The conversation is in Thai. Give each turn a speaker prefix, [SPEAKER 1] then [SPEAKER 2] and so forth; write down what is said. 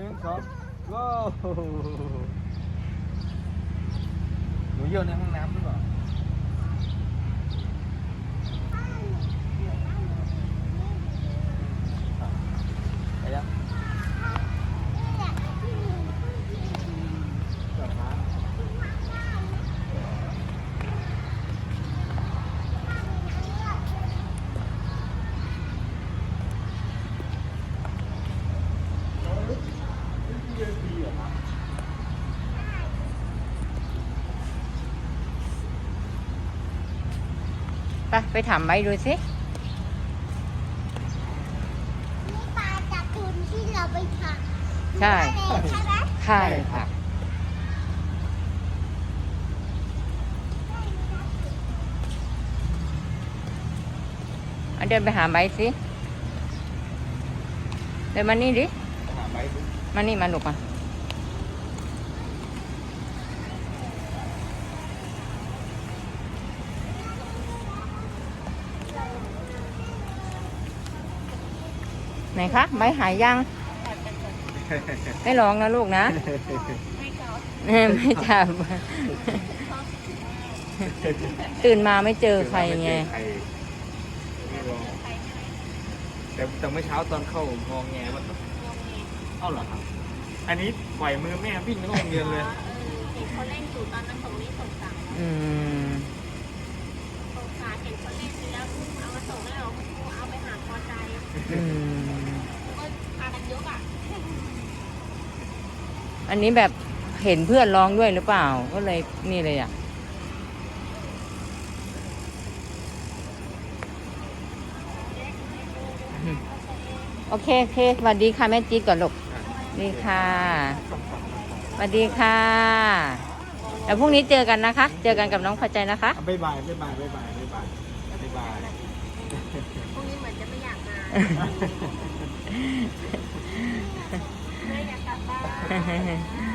[SPEAKER 1] นึ่งสองว้าวหนูเยี่ยวในห้องน้ำหรือเปล่าไปยังจอดครับดีเหรอครับ
[SPEAKER 2] ไปไปถามไว้ดูสิ
[SPEAKER 3] นี่ปลาจากตุนที่เราไปถัก
[SPEAKER 2] ใช่
[SPEAKER 3] ใช่ไหม
[SPEAKER 2] ใช่ค่ะเอาเดินไปหาไบร์ทสิ เดินมานี่ดิ
[SPEAKER 1] หาไม้ดู
[SPEAKER 2] มานี่มาลูกมา ไหนคะไบร์ทหายยัง ไม่ร้องนะลูกนะเออไม่จับตื่นมาไม่เจอใครไง
[SPEAKER 1] ใครไม่ลองแต่แต่เมื่อเช้าตอนเข้างองแงมันเอ้าเหรอครับ อันนี้ปล่อยมือแม่วิ่งเข้าโรงเรียนเลย
[SPEAKER 4] เห็นเขาเล่นอยู่ตอนนั้นส่งนี้ส่งสั่ง
[SPEAKER 2] อืม
[SPEAKER 4] ส่งสารเห็นเขาเล่นแล้วเอามาส่งให้เราคุณครูเอาไปหาพอใจ
[SPEAKER 2] อืม
[SPEAKER 4] ก็พากันยกอะ
[SPEAKER 2] อันนี้แบบเห็นเพื่อนร้องด้วยหรือเปล่า ก็เลยนี่เลยอะ โอเคโอเคสวัสดีค่ะแม่จี๊ดก่อนลูกสวัสดีค่ะสวัสดีค่ะแล้วพรุ่งนี้เจอกันนะคะ เจอกันกับน้องพอใจนะคะ
[SPEAKER 1] บ๊ายบายบ๊ายบายบ๊ายบายบ๊ายบายบ๊ายบาย
[SPEAKER 4] พรุ่งนี้เหมือนจะไม่อยากมาไม่อยากกลับ 嘿嘿嘿。